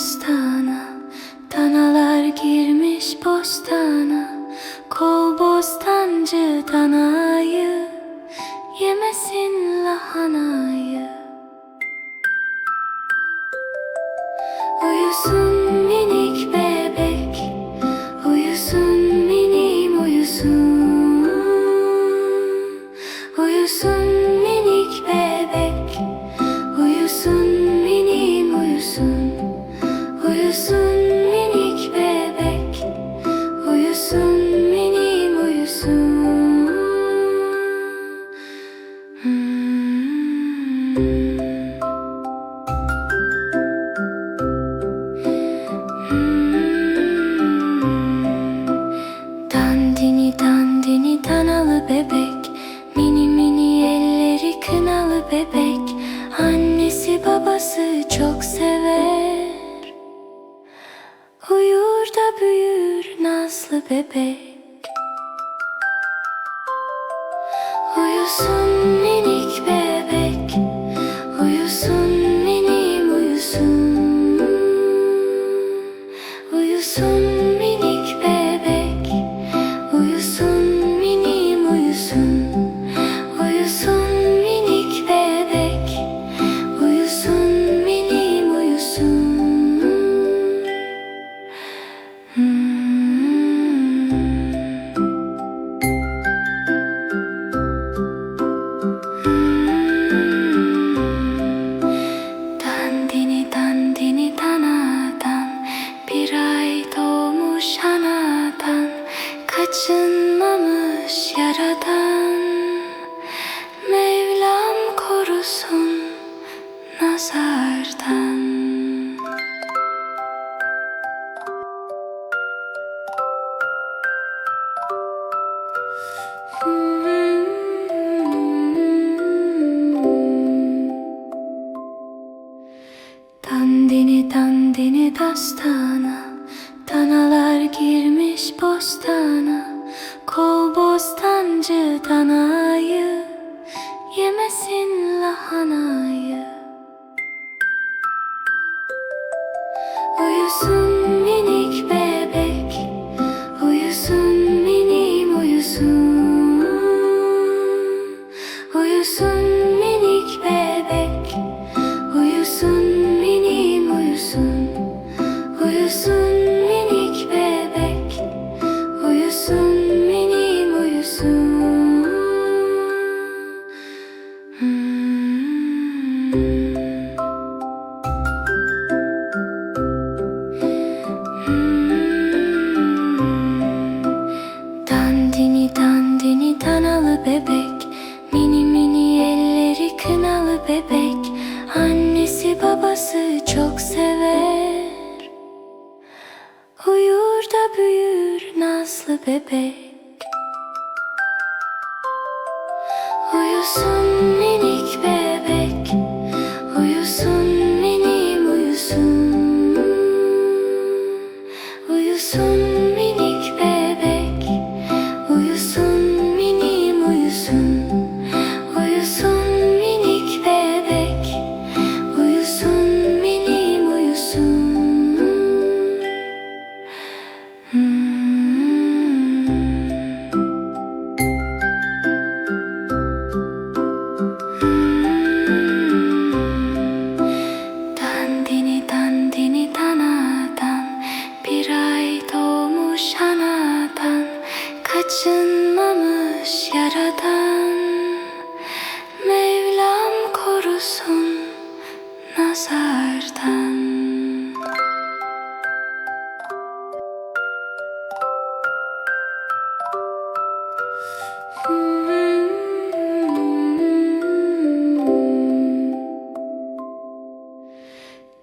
dastana Danalar girmiş bostana Kol bostancı dana. yaratmış yaradan Mevlam korusun nazardan. Dandini dandini dastana Danalar girmiş bostana. Kov bostancı danayı Yemesin lahanayı. Dandini dandini danalı bebek. Mini mini elleri kınalı bebek. Annesi babası çok sever. Uyur da büyür nazlı bebek. Uyusun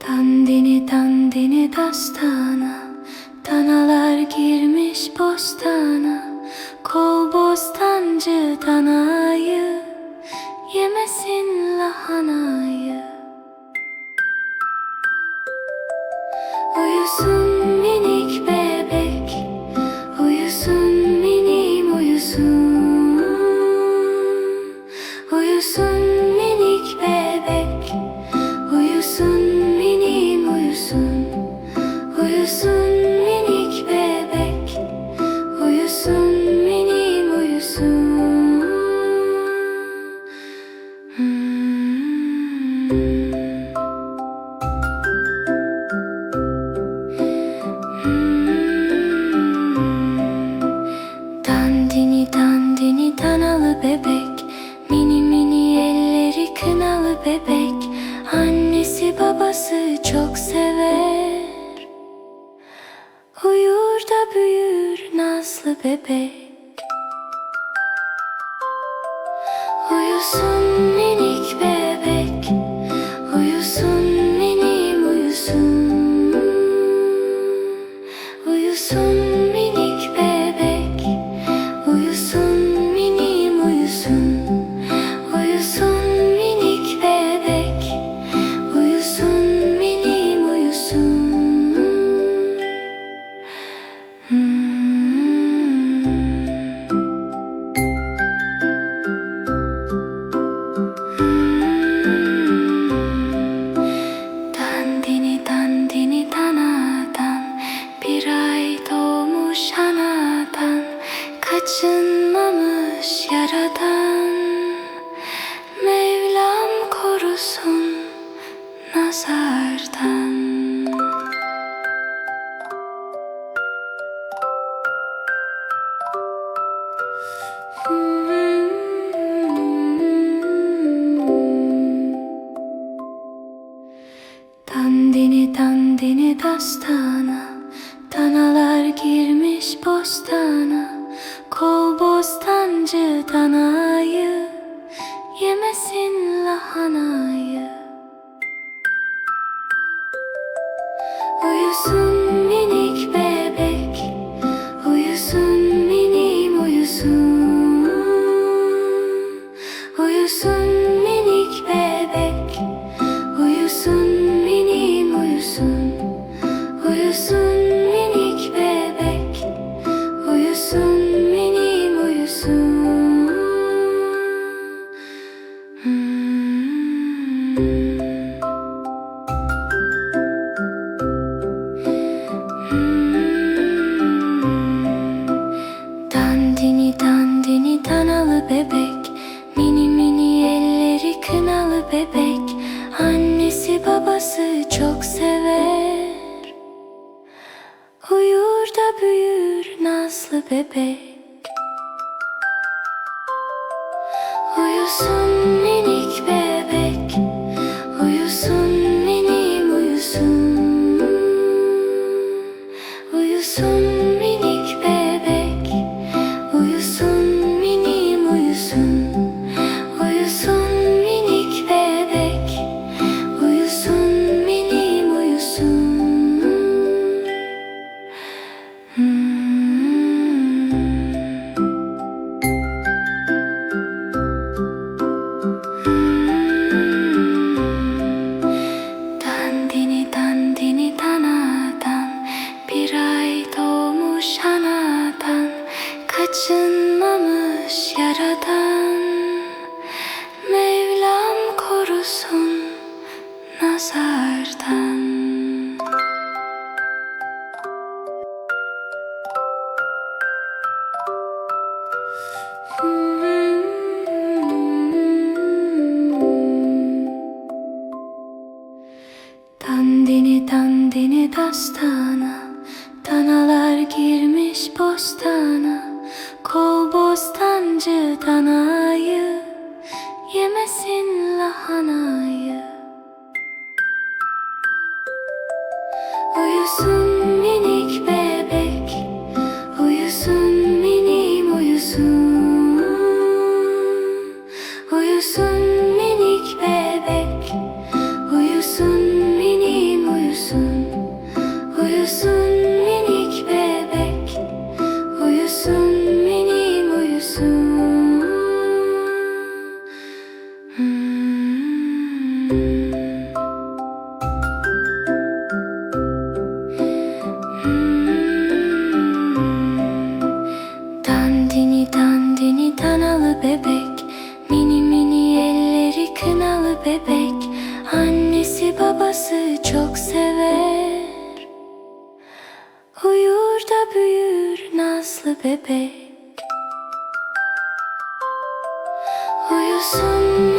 Dandini dandini dastana Danalar girmiş bostana Kov bostancı danayı Yemesin lahanayı. Uyusun bebek. Uyusun minik bebek. Uyusun minim uyusun. Uyusun gözlerden. Dandini dandini dastana. Danalar girmiş bostana. Kov bostancı danayı. Yemesin lahana. soon. babası çok sever. Uyur da büyür nazlı bebek. Uyusun Acınmamış yaradan. Mevlam korusun nazardan. Dandini dandini dastana Danalar girmiş bostana. たな tatlı bebek. Uyusun